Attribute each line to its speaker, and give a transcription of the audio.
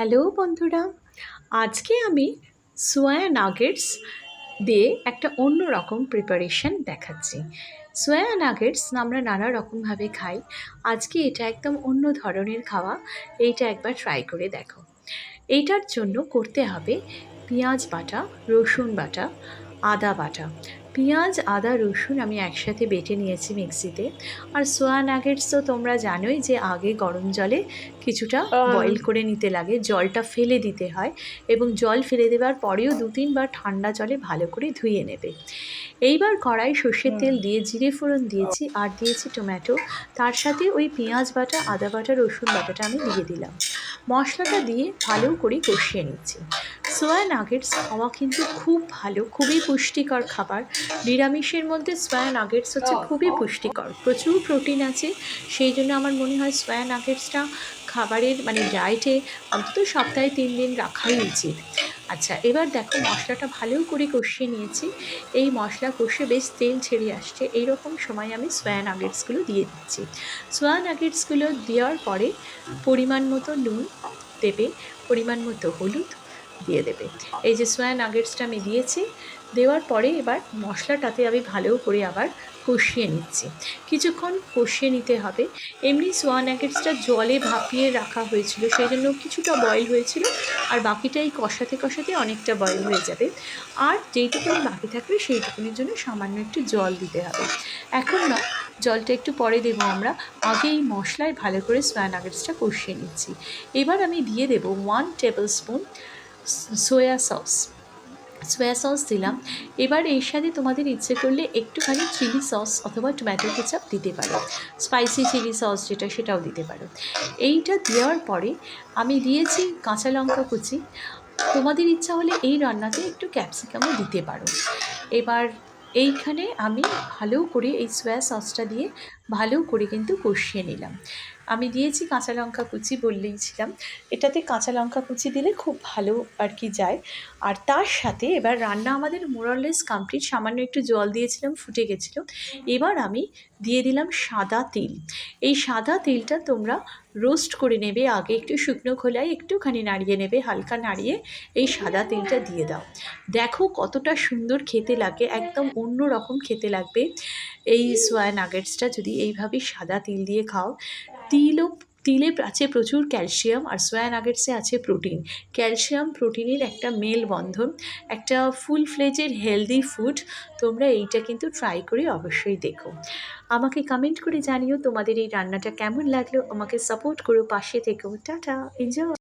Speaker 1: Hello বন্ধুরা, আজকে আমি সোয়া নাগেটস দিয়ে একটা অন্য রকম প্রিপারেশন দেখাচ্ছি। সোয়া নাগেটস আমরা নানা রকমভাবে খাই, আজকে এটা একদম অন্য ধরনের খাওয়া, এইটা একবার ট্রাই করে দেখো। এইটার জন্য করতে হবে পেঁয়াজ বাটা, রসুন বাটা আদা বাটা। পেঁয়াজ আদা রসুন আমি একসাথে বেটে নিয়েছি মিক্সিতে। আর সোয়া নাগেটস তো তোমরা জানোই যে আগে গরম জলে কিছুটা বয়েল করে নিতে লাগে জলটা ফেলে দিতে হয় এবং জল ফেলে দেওয়ার পরেও দু তিনবার ঠান্ডা জলে ভালো করে ধুয়ে নেবে। এইবার কড়াই সর্ষের তেল দিয়ে জিরে ফোড়ন দিয়েছি আর দিয়েছি টমেটো। তার সাথে ওই পেঁয়াজ বাটা আদা বাটা রসুন বাটাটা আমি দিয়ে দিলাম। মশলাটা দিয়ে ভালো করে কষিয়ে নিচ্ছি। সোয়া নাগেটস খাওয়া কিন্তু খুব ভালো খুবই পুষ্টিকর খাবার। নিরামিষের মধ্যে সোয়া নাগেটস হচ্ছে খুবই পুষ্টিকর। প্রচুর প্রোটিন আছে সেই জন্য আমার মনে হয় সোয়া নাগেটসটা খাবারের মানে ডায়েটে অন্তত সপ্তাহে তিন দিন রাখাই উচিত। আচ্ছা এবার দেখো মশলাটা ভালো করে কষিয়ে নিয়েছি। এই মশলা কষে বেশ তেল ছেড়ে আসছে এইরকম সময় আমি সোয়া নাগেটসগুলো দিয়ে দিচ্ছি। সোয়া নাগেটসগুলো দেওয়ার পরে পরিমাণ মতো নুন দেবে পরিমাণ মতো হলুদ দিয়ে দেবে। এই যে সোয়া নাগেটসটা আমি দিয়েছি, দেওয়ার পরে এবার মশলাটাতে আমি ভালো করে আবার কষিয়ে নিচ্ছি। কিছুক্ষণ কষিয়ে নিতে হবে। এমনি সোয়া নাগেটসটা জলে ভাপিয়ে রাখা হয়েছিল, সেই জন্য কিছুটা বয়েল হয়েছিল, আর বাকিটা এই কষাতে কষাতে অনেকটা বয়েল হয়ে যাবে। আর যেইটুকু বাকি থাকবে, সেইটুকুনির জন্য সামান্য একটু জল দিতে হবে। এখন না, জলটা একটু পরে দেবো আমরা। আগে এই মশলায় ভালো করে সোয়া নাগেটসটা কষিয়ে নিচ্ছি। এবার আমি দিয়ে দেবো one table spoon soya sauce soya sauce দিলাম। এবার এর সাথে তোমাদের ইচ্ছে করলে একটুখানি চিলি সস অথবা টমেটো কেচাপ দিতে পারো। স্পাইসি চিলি সস যেটা সেটাও দিতে পারো। এইটা দেওয়ার পরে আমি দিয়েছি কাঁচা লঙ্কা কুচি। তোমাদের ইচ্ছা হলে এই রান্নাতে একটু ক্যাপসিকামও দিতে পারো। এবার এইখানে আমি ভালো করে এই সোয়া সসটা দিয়ে ভালো করে কিন্তু কষিয়ে নিলাম। আমি দিয়েছি কাঁচা লঙ্কা কুচি বললেইছিলাম এটাতে কাঁচা লঙ্কা কুচি দিলে খুব ভালো আর কি যায়। আর তার সাথে এবার রান্না আমাদের মোরাললেস কমপ্লিট সামান্য একটু জল দিয়েছিলাম, ফুটে গেছিল। এবার আমি দিয়ে দিলাম সাদা তেল। এই সাদা তেলটা তোমরা রোস্ট করে নেবে, আগে একটু শুকনো খোলায় একটুখানি নাড়িয়ে নেবে, হালকা নাড়িয়ে এই সাদা তেলটা দিয়ে দাও। দেখো কতটা সুন্দর খেতে লাগে, একদম অন্য রকম খেতে লাগবে। এই সোয়া নাগেটসটা যদি এইভাবে সাদা তেল দিয়ে খাও তিলও তিলে আছে প্রচুর ক্যালসিয়াম আর সোয়া নাগেটসে আছে প্রোটিন। ক্যালসিয়াম প্রোটিনের একটা মেল বন্ধন, একটা ফুল ফ্লেজের হেলদি ফুড তোমরা এইটা কিন্তু ট্রাই করে অবশ্যই দেখো। আমাকে কমেন্ট করে জানিও তোমাদের এই রান্নাটা কেমন লাগল, আমাকে সাপোর্ট করো, পাশে থেকেও টাটা এনজয়